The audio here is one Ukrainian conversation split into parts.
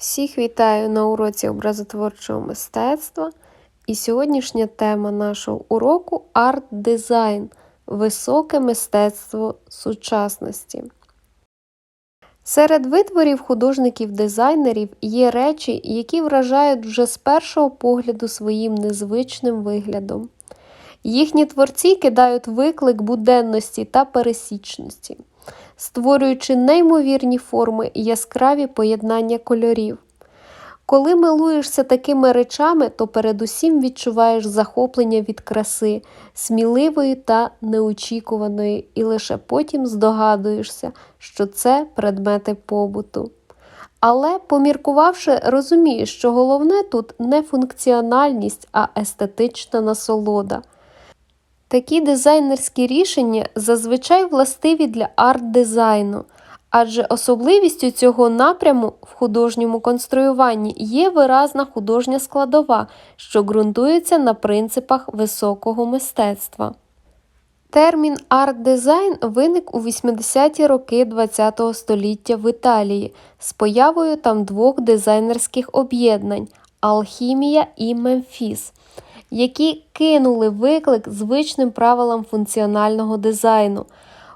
Всіх вітаю на уроці образотворчого мистецтва. І сьогоднішня тема нашого уроку арт-дизайн високе мистецтво сучасності. Серед витворів художників-дизайнерів є речі, які вражають вже з першого погляду своїм незвичним виглядом. Їхні творці кидають виклик буденності та пересічності, створюючи неймовірні форми і яскраві поєднання кольорів. Коли милуєшся такими речами, то передусім відчуваєш захоплення від краси, сміливої та неочікуваної, і лише потім здогадуєшся, що це предмети побуту. Але, поміркувавши, розумієш, що головне тут не функціональність, а естетична насолода. Такі дизайнерські рішення зазвичай властиві для арт-дизайну, адже особливістю цього напряму в художньому конструюванні є виразна художня складова, що ґрунтується на принципах високого мистецтва. Термін арт-дизайн виник у 80-ті роки ХХ століття в Італії з появою там двох дизайнерських об'єднань Алхімія і Мемфіс які кинули виклик звичним правилам функціонального дизайну.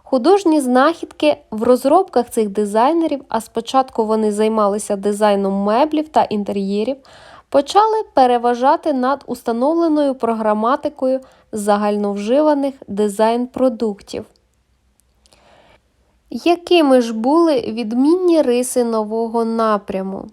Художні знахідки в розробках цих дизайнерів, а спочатку вони займалися дизайном меблів та інтер'єрів, почали переважати над установленою програматикою загальновживаних дизайн-продуктів. Якими ж були відмінні риси нового напряму?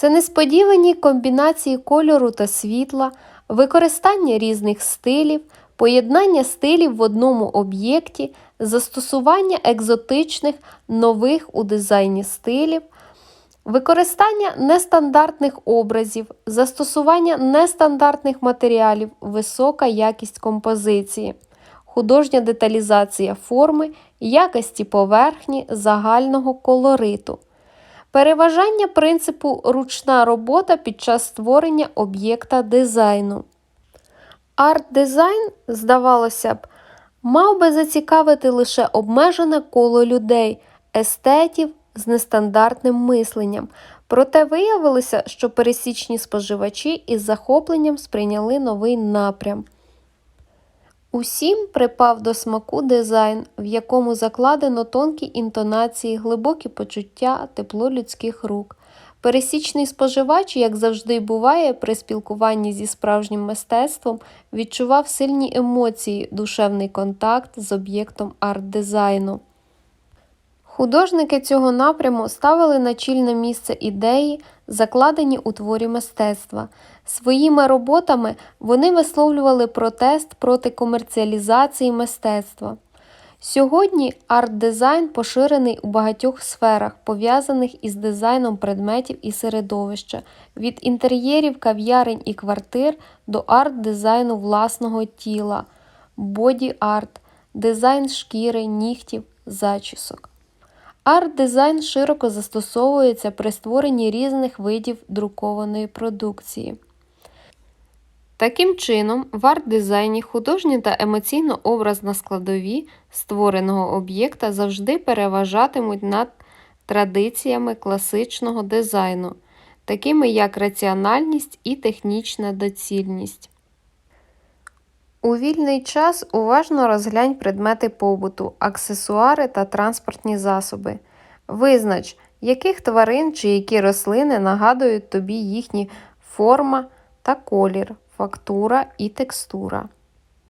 Це несподівані комбінації кольору та світла, використання різних стилів, поєднання стилів в одному об'єкті, застосування екзотичних, нових у дизайні стилів, використання нестандартних образів, застосування нестандартних матеріалів, висока якість композиції, художня деталізація форми, якості поверхні, загального колориту. Переважання принципу ручна робота під час створення об'єкта дизайну. Арт-дизайн, здавалося б, мав би зацікавити лише обмежене коло людей, естетів з нестандартним мисленням. Проте виявилося, що пересічні споживачі із захопленням сприйняли новий напрям. Усім припав до смаку дизайн, в якому закладено тонкі інтонації, глибокі почуття, тепло людських рук. Пересічний споживач, як завжди буває, при спілкуванні зі справжнім мистецтвом, відчував сильні емоції, душевний контакт з об'єктом арт-дизайну. Художники цього напряму ставили на чільне місце ідеї, закладені у творі мистецтва. Своїми роботами вони висловлювали протест проти комерціалізації мистецтва. Сьогодні арт-дизайн поширений у багатьох сферах, пов'язаних із дизайном предметів і середовища, від інтер'єрів кав'ярень і квартир до арт-дизайну власного тіла, боді-арт, дизайн шкіри, нігтів, зачісок. Арт-дизайн широко застосовується при створенні різних видів друкованої продукції. Таким чином, в арт-дизайні художня та емоційно-образна складові створеного об'єкта завжди переважатимуть над традиціями класичного дизайну, такими як раціональність і технічна доцільність. У вільний час уважно розглянь предмети побуту, аксесуари та транспортні засоби. Визнач, яких тварин чи які рослини нагадують тобі їхні форма та колір, фактура і текстура.